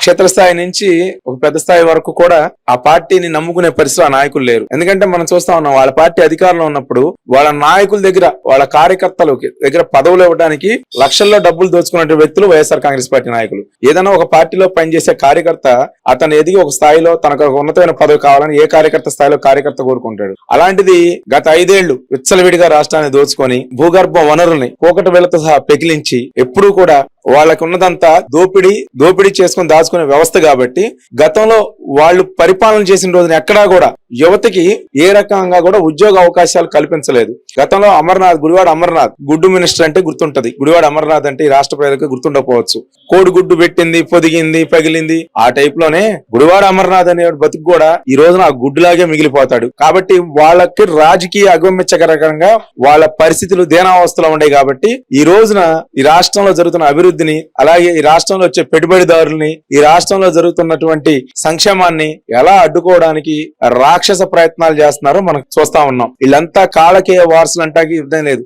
క్షేత్రస్థాయి నుంచి ఒక పెద్ద స్థాయి వరకు కూడా ఆ పార్టీని నమ్ముకునే పరిస్థితి ఆ నాయకులు లేరు. ఎందుకంటే మనం చూస్తా ఉన్నాం వాళ్ళ పార్టీ అధికారంలో ఉన్నప్పుడు వాళ్ళ నాయకుల దగ్గర వాళ్ళ కార్యకర్తలకి దగ్గర పదవులు ఇవ్వడానికి లక్షల్లో డబ్బులు దోచుకున్న వ్యక్తులు వైఎస్ఆర్ కాంగ్రెస్ పార్టీ నాయకులు. ఏదైనా ఒక పార్టీలో పనిచేసే కార్యకర్త అతను ఎదిగి ఒక స్థాయిలో తనకు ఉన్నతమైన పదవి కావాలని ఏ కార్యకర్త స్థాయిలో కార్యకర్త కోరుకుంటాడు. అలాంటిది గత ఐదేళ్ళు విచ్చలవిడిగా రాష్ట్రాన్ని దోచుకొని భూగర్భ వనరుల్ని కోకటి వేలతో సహా పెకిలించి ఎప్పుడూ కూడా వాళ్ళకు ఉన్నదంతా దోపిడీ దోపిడీ చేసుకుని దాచుకునే వ్యవస్థ కాబట్టి గతంలో వాళ్ళు పరిపాలన చేసిన రోజున ఎక్కడా కూడా యువతకి ఏ రకంగా కూడా ఉద్యోగ అవకాశాలు కల్పించలేదు. గతంలో అమర్నాథ్ గుడివాడ అమర్నాథ్ గుడ్డు మినిస్టర్ అంటే గుర్తుంటది. గుడివాడ అమర్నాథ్ అంటే ఈ రాష్ట్ర ప్రజలకు గుర్తుండకపోవచ్చు. కోడి గుడ్డు పెట్టింది పొదిగింది పగిలింది. ఆ టైప్లోనే గుడివాడ అమర్నాథ్ అనే బతుకు కూడా ఈ రోజున ఆ గుడ్డులాగే మిగిలిపోతాడు. కాబట్టి వాళ్ళకి రాజకీయ అగమ్యచకరంగా వాళ్ళ పరిస్థితులు దేనావస్థలో ఉండే కాబట్టి ఈ రోజున ఈ రాష్ట్రంలో జరుగుతున్న అభివృద్ధి అభివృద్ధిని అలాగే ఈ రాష్ట్రంలో వచ్చే పెట్టుబడిదారుల్ని ఈ రాష్ట్రంలో జరుగుతున్నటువంటి సంక్షేమాన్ని ఎలా అడ్డుకోవడానికి రాక్షస ప్రయత్నాలు చేస్తున్నారో మనం చూస్తా ఉన్నాం. వీళ్ళంతా కాలకేయ వారసులు అంటాకి ఇదేం లేదు.